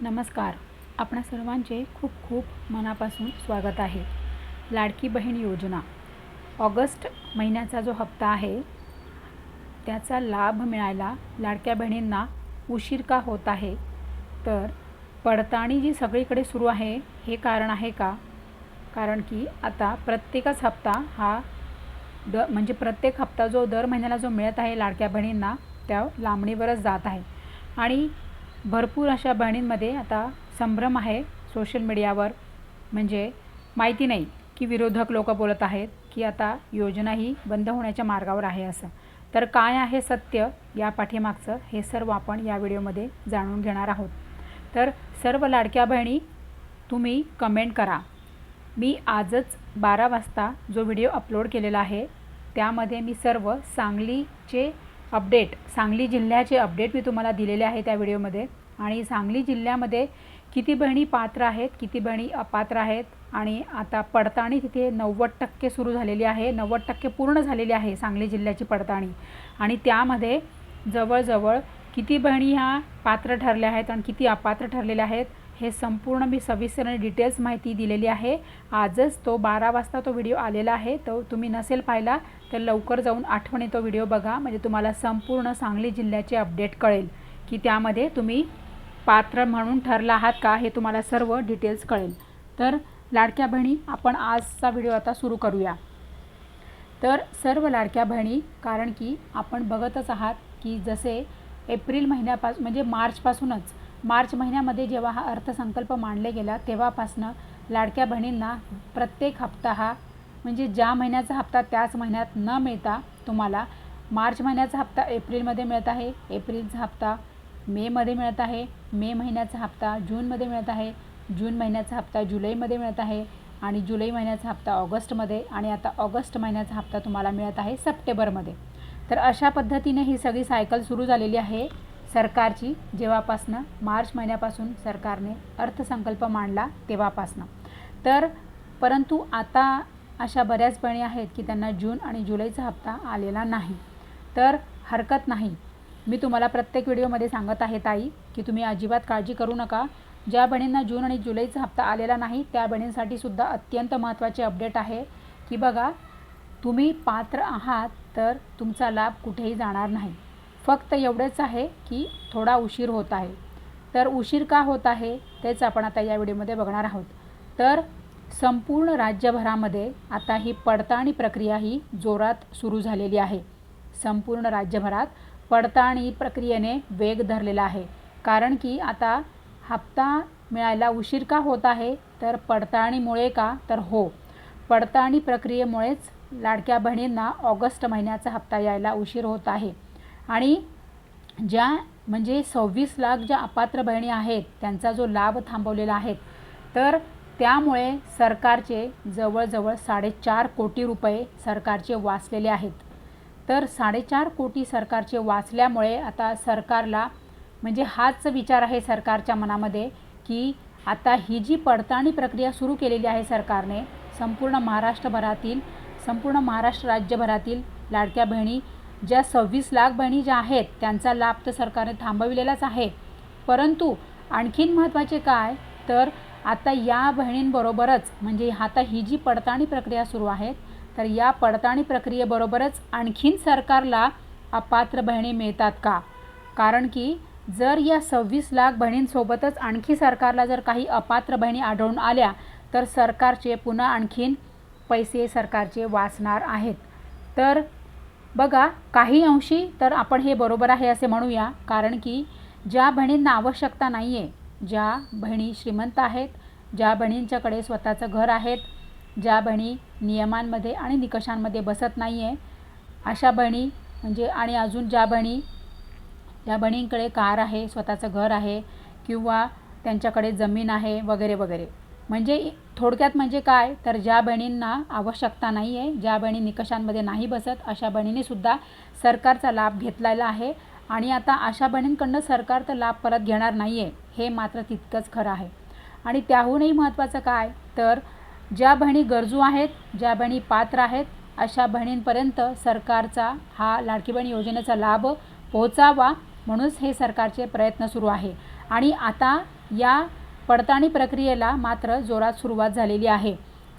नमस्कार. आपणा सर्वांचे खूप खूप मनापासून स्वागत आहे. लाडकी बहीण योजना. ऑगस्ट महिन्याचा जो हप्ता आहे त्याचा लाभ मिळायला लाडक्या बहिणींना उशीर का होत आहे? तर पडताळणी जी सगळीकडे सुरू आहे हे कारण आहे का? कारण की आता प्रत्येकच हप्ता हा द म्हणजे प्रत्येक हप्ता जो दर महिन्याला जो मिळत आहे लाडक्या बहिणींना त्या लांबणीवरच जात आहे. आणि भरपूर अशा बहिणींमध्ये आता संभ्रम आहे सोशल मीडियावर म्हणजे माहिती नाही की विरोधक लोक बोलत आहेत की आता योजना ही बंद होण्याच्या मार्गावर आहे असं. तर काय आहे सत्य या पाठीमागचं हे सर्व आपण या व्हिडिओमध्ये जाणून घेणार आहोत. तर सर्व लाडक्या बहिणी तुम्ही कमेंट करा. मी आजच बारा वाजता जो व्हिडिओ अपलोड केलेला आहे त्यामध्ये मी सर्व सांगलीचे अपडेट सांगली जिल्ह्याचे अपडेट मी तुम्हाला दिलेले आहे त्या व्हिडिओमध्ये. आणि सांगली जिल्ह्यामध्ये किती बहिणी पात्र आहेत किती बहिणी अपात्र आहेत आणि आता पडताळणी तिथे नव्वद टक्के सुरू झालेली आहे नव्वद टक्के पूर्ण झालेली आहे सांगली जिल्ह्याची पडताळणी. आणि त्यामध्ये जवळजवळ किती बहिणी ह्या पात्र ठरल्या आहेत आणि किती अपात्र ठरलेल्या आहेत हे संपूर्ण मी सविस्तर आणि डिटेल्स माहिती दिलेली आहे. आजच तो बारा वाजता तो व्हिडिओ आलेला आहे. तो तुम्ही नसेल पाहिला तर लवकर जाऊन आठवणी तो व्हिडिओ बघा. म्हणजे तुम्हाला संपूर्ण सांगली जिल्ह्याचे अपडेट कळेल की त्यामध्ये तुम्ही पात्र म्हणून ठरला आहात का हे तुम्हाला सर्व डिटेल्स कळेल. तर लाडक्या बहिणी आपण आजचा व्हिडिओ आता सुरू करूया. तर सर्व लाडक्या बहिणी कारण की आपण बघतच आहात की जसे एप्रिल महिन्यापासून म्हणजे मार्चपासूनच मार्च महिन्यामध्ये जेव्हा हा अर्थसंकल्प मांडले गेला तेव्हापासनं लाडक्या बहिणींना प्रत्येक हप्ता हा म्हणजे ज्या महिन्याचा हप्ता त्याच महिन्यात न मिळता तुम्हाला मार्च महिन्याचा हप्ता एप्रिलमध्ये मिळत आहे एप्रिलचा हप्ता मेमध्ये मिळत आहे मे महिन्याचा हप्ता जूनमध्ये मिळत आहे जून महिन्याचा हप्ता जुलैमध्ये मिळत आहे आणि जुलै महिन्याचा हप्ता ऑगस्टमध्ये आणि आता ऑगस्ट महिन्याचा हप्ता तुम्हाला मिळत आहे सप्टेंबरमध्ये. तर अशा पद्धतीने ही सगळी सायकल सुरू झालेली आहे. सरकारची जेव्हापासनं मार्च महिन्यापासून सरकारने अर्थसंकल्प मांडला तेव्हापासनं. तर परंतु आता अशा बऱ्याच बहिणी आहेत की त्यांना जून आणि जुलैचा हप्ता आलेला नाही. तर हरकत नाही. मी तुम्हाला प्रत्येक व्हिडिओमध्ये सांगत आहे ताई की तुम्ही अजिबात काळजी करू नका. ज्या बहिणींना जून आणि जुलैचा हप्ता आलेला नाही त्या बहिणींसाठी सुद्धा अत्यंत महत्त्वाचे अपडेट आहे की बघा तुम्ही पात्र आहात तर तुमचा लाभ कुठेही जाणार नाही. फक्त एवढंच आहे की थोडा उशीर होत आहे. तर उशीर का होत आहे तेच आपण आता या व्हिडिओमध्ये बघणार आहोत. तर संपूर्ण राज्यभरामध्ये आता ही पडताळणी प्रक्रिया ही जोरात सुरू झालेली आहे. संपूर्ण राज्यभरात पडताळणी प्रक्रियेने वेग धरलेला आहे. कारण की आता हप्ता मिळायला उशीर का होत आहे तर पडताळणीमुळे का? तर हो. पडताळणी प्रक्रियेमुळेच लाडक्या बहिणींना ऑगस्ट महिन्याचा हप्ता यायला उशीर होत आहे. आणि ज्या म्हणजे सव्वीस लाख ज्या अपात्र बहिणी आहेत त्यांचा जो लाभ थांबवलेला आहे तर त्यामुळे सरकारचे जवळजवळ साडेचार कोटी रुपये सरकारचे वाचलेले आहेत. तर साडेचार कोटी सरकारचे वाचल्यामुळे आता सरकारला म्हणजे हाच विचार आहे सरकारच्या मनामध्ये की आता ही जी पडताळणी प्रक्रिया सुरू केलेली आहे सरकारने संपूर्ण महाराष्ट्रभरातील संपूर्ण महाराष्ट्र राज्यभरातील लाडक्या बहिणी ज्या सव्वीस लाख बहिणी ज्या आहेत त्यांचा लाभ तर सरकारने थांबविलेलाच आहे. परंतु आणखीन महत्त्वाचे काय? तर आता या बहिणींबरोबरच म्हणजे आता ही जी पडताळणी प्रक्रिया सुरू आहे तर या पडताळणी प्रक्रियेबरोबरच आणखीन सरकारला अपात्र बहिणी मिळतात का? कारण की जर या सव्वीस लाख बहिणींसोबतच आणखी सरकारला जर काही अपात्र बहिणी आढळून आल्या तर सरकारचे पुन्हा आणखीन पैसे सरकारचे वाचणार आहेत. तर बघा काही अंशी तर आपण हे बरोबर आहे असे म्हणूया कारण की ज्या बहिणींना आवश्यकता नाही आहे ज्या बहिणी श्रीमंत आहेत ज्या बहिणींच्याकडे स्वतःचं घर आहेत ज्या बहिणी नियमांमध्ये आणि निकषांमध्ये बसत नाही आहे अशा बहिणी म्हणजे आणि अजून ज्या बहिणी ज्या बहिणींकडे कार आहे स्वतःचं घर आहे किंवा त्यांच्याकडे जमीन आहे वगैरे वगैरे. म्हणजे थोडक्यात म्हणजे काय? तर ज्या बहिणींना आवश्यकता नाही आहे ज्या बहिणी निकषांमध्ये नाही बसत अशा बहिणींनीसुद्धा सरकारचा लाभ घेतलेला आहे. आणि आता अशा बहिणींकडनं सरकार तर लाभ परत घेणार नाही आहे हे मात्र तितकंच खरं आहे. आणि त्याहूनही महत्त्वाचं काय? तर ज्या बहिणी गरजू आहेत ज्या बहिणी पात्र आहेत अशा बहिणींपर्यंत सरकारचा हा लाडकी बहीण योजनेचा लाभ पोहोचावा म्हणूनच हे सरकारचे प्रयत्न सुरू आहे. आणि आता या पडताळणी प्रक्रियेला मात्र जोरात सुरुवात झालेली आहे.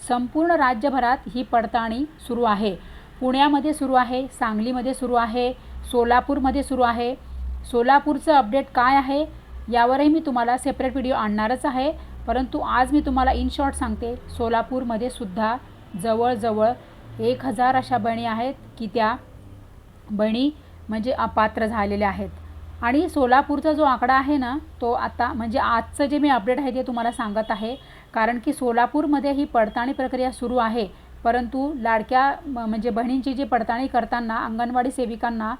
संपूर्ण राज्यभरात ही पडताळणी सुरू आहे. पुण्यामध्ये सुरू आहे सांगलीमध्ये सुरू आहे सोलापूरमध्ये सुरू आहे. सोलापूरचं अपडेट काय आहे यावरही मी तुम्हाला सेपरेट व्हिडिओ आणणारच आहे. परंतु आज मी तुम्हाला इन शॉर्ट सांगते सोलापूरमध्ये सुद्धा जवळजवळ एक हजार अशा बहिणी आहेत की त्या बहिणी म्हणजे अपात्र झालेल्या आहेत. आणि सोलापूरचा जो आकडा आहे ना तो आता म्हणजे आजचं जे मी अपडेट आहे ते तुम्हाला सांगत आहे. कारण की सोलापूरमध्ये ही पडताळणी प्रक्रिया सुरू आहे. परंतु लाडक्या म्हणजे बहिणींची जी पडताळणी करताना अंगणवाडी सेविकांना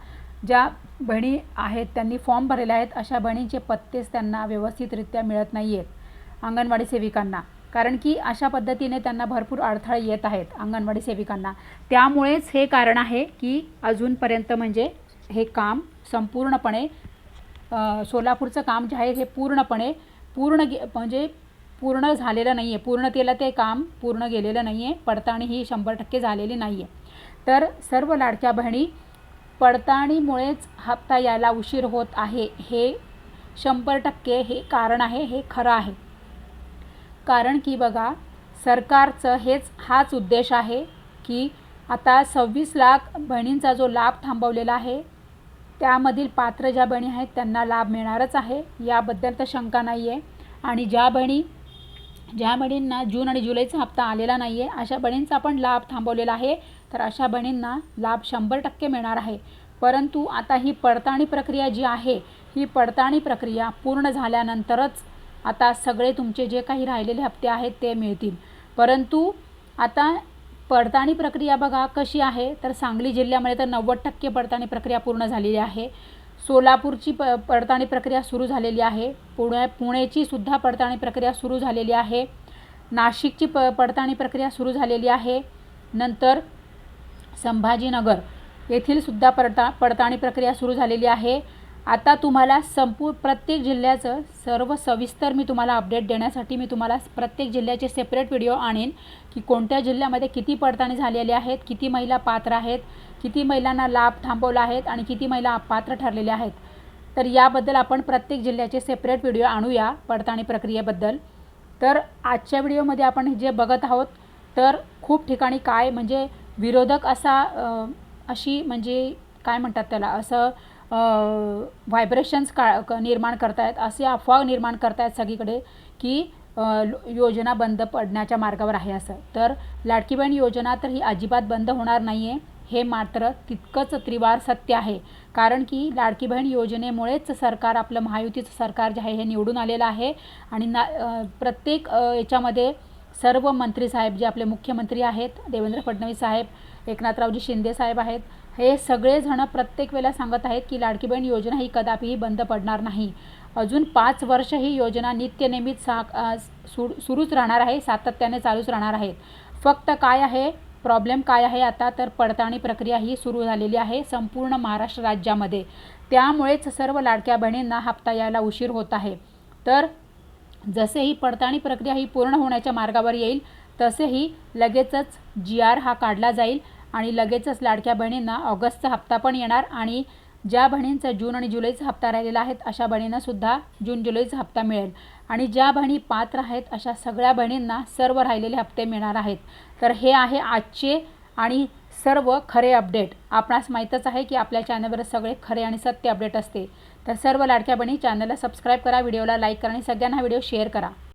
ज्या बहिणी आहेत त्यांनी फॉर्म भरलेले आहेत अशा बहिणींचे पत्तेच त्यांना व्यवस्थितरित्या मिळत नाही आहेत अंगणवाडी सेविकांना. कारण की अशा पद्धतीने त्यांना भरपूर अडथळे येत आहेत अंगणवाडी सेविकांना. त्यामुळेच हे कारण आहे की अजूनपर्यंत म्हणजे हे काम संपूर्णपणे सोलापूरचं काम जे आहे हे पूर्णपणे पूर्ण गे म्हणजे पूर्ण झालेलं नाही आहे पूर्णतेला ते काम पूर्ण गेलेलं नाही आहे पडताळणी ही शंभर टक्के झालेली नाही आहे तर सर्व लाडक्या बहिणी पडताळणीमुळेच हप्ता यायला उशीर होत आहे. हे शंभर टक्के हे कारण आहे हे खरं आहे. कारण की बघा सरकारचं हेच हाच उद्देश आहे की आता सव्वीस लाख बहिणींचा जो लाभ थांबवलेला आहे त्यामधील पात्र ज्या बहिणी आहेत त्यांना लाभ मिळणारच आहे. याबद्दल तर शंका नाही आहे आणि ज्या बहिणी ज्या बहिणींना जून आणि जुलैचा हप्ता आलेला नाही आहे अशा बहिणींचा पण लाभ थांबवलेला आहे. तर अशा बहिणींना लाभ शंभर टक्के मिळणार आहे. परंतु आता ही पडताळणी प्रक्रिया जी आहे ही पडताळणी प्रक्रिया पूर्ण झाल्यानंतरच आता सगळे तुमचे जे काही राहिलेले हप्ते आहेत ते मिळतील. परंतु आता पडताळणी प्रक्रिया बघा कशी आहे. तर सांगली जिल्ह्यामध्ये तर नव्वद टक्के पडताळणी प्रक्रिया पूर्ण झालेली आहे. सोलापूरची प पडताळणी प्रक्रिया सुरू झालेली आहे. पुणे पुणेची सुद्धा पडताळणी प्रक्रिया सुरू झालेली आहे. नाशिकची प पडताळणी प्रक्रिया सुरू झालेली आहे. नंतर संभाजीनगर येथील सुद्धा पडता पडताळणी प्रक्रिया सुरू झालेली आहे. आता तुम्हाला संपू प्रत्येक जिल्ह्याचं सर्व सविस्तर मी तुम्हाला अपडेट देण्यासाठी मी तुम्हाला प्रत्येक जिल्ह्याचे सेपरेट व्हिडिओ आणेन की कोणत्या जिल्ह्यामध्ये किती पडताळणी झालेली आहेत किती महिला पात्र आहेत किती महिलांना लाभ थांबवला आहेत आणि किती महिला अपात्र ठरलेल्या आहेत. तर याबद्दल आपण प्रत्येक जिल्ह्याचे सेपरेट व्हिडिओ आणूया पडताळणी प्रक्रियेबद्दल. तर आजच्या व्हिडिओमध्ये आपण जे बघत आहोत तर खूप ठिकाणी काय म्हणजे विरोधक असा अशी म्हणजे काय म्हणतात त्याला असं व्हायब्रेशन्स का क- निर्माण करतायत असे अफवा निर्माण करतायत सगळीकडे की योजना बंद पडण्याच्या मार्गावर आहे असं. तर लाडकी बहीण योजना तर ही अजिबात बंद होणार नाही आहे हे मात्र तितकंच त्रिवार सत्य आहे. कारण की लाडकी बहीण योजनेमुळेच सरकार आपलं महायुतीचं सरकार जे आहे हे निवडून आलेलं आहे. आणि ना प्रत्येक याच्यामध्ये सर्व मंत्री साहेब जे आपले मुख्यमंत्री आहेत देवेंद्र फडणवीस साहेब एकनाथरावजी शिंदे साहेब आहेत हे सगळेजणं प्रत्येक वेळेला सांगत आहेत की लाडकी बहीण योजना ही कदापिही बंद पडणार नाही. अजून पाच वर्ष ही योजना नित्यनेमित सा सु सुरूच राहणार आहे सातत्याने चालूच राहणार आहेत. फक्त काय आहे? प्रॉब्लेम काय आहे आता? तर पडताळणी प्रक्रिया ही सुरू झालेली आहे संपूर्ण महाराष्ट्र राज्यामध्ये. त्यामुळेच सर्व लाडक्या बहिणींना हप्ता यायला उशीर होत आहे. तर जसे ही पडताळणी प्रक्रिया ही पूर्ण होण्याच्या मार्गावर येईल तसेही लगेचच जी आर हा काढला जाईल. आणि लगेचच लाडक्या बहिणींना ऑगस्टचा हप्ता पण येणार आणि ज्या बहिणींचा जून आणि जुलैचा हप्ता राहिलेला आहेत अशा बहिणींनासुद्धा जून जुलैचा हप्ता मिळेल. आणि ज्या बहिणी पात्र आहेत अशा सगळ्या बहिणींना सर्व राहिलेले हप्ते मिळणार आहेत. तर हे आहे आजचे आणि सर्व खरे अपडेट. आपणास माहीतच आहे की आपल्या चॅनलवर सगळे खरे आणि सत्य अपडेट असते. तर सर्व लाडक्या बहिणी चॅनलला सबस्क्राईब करा व्हिडिओला लाईक करा आणि सगळ्यांना व्हिडिओ शेअर करा.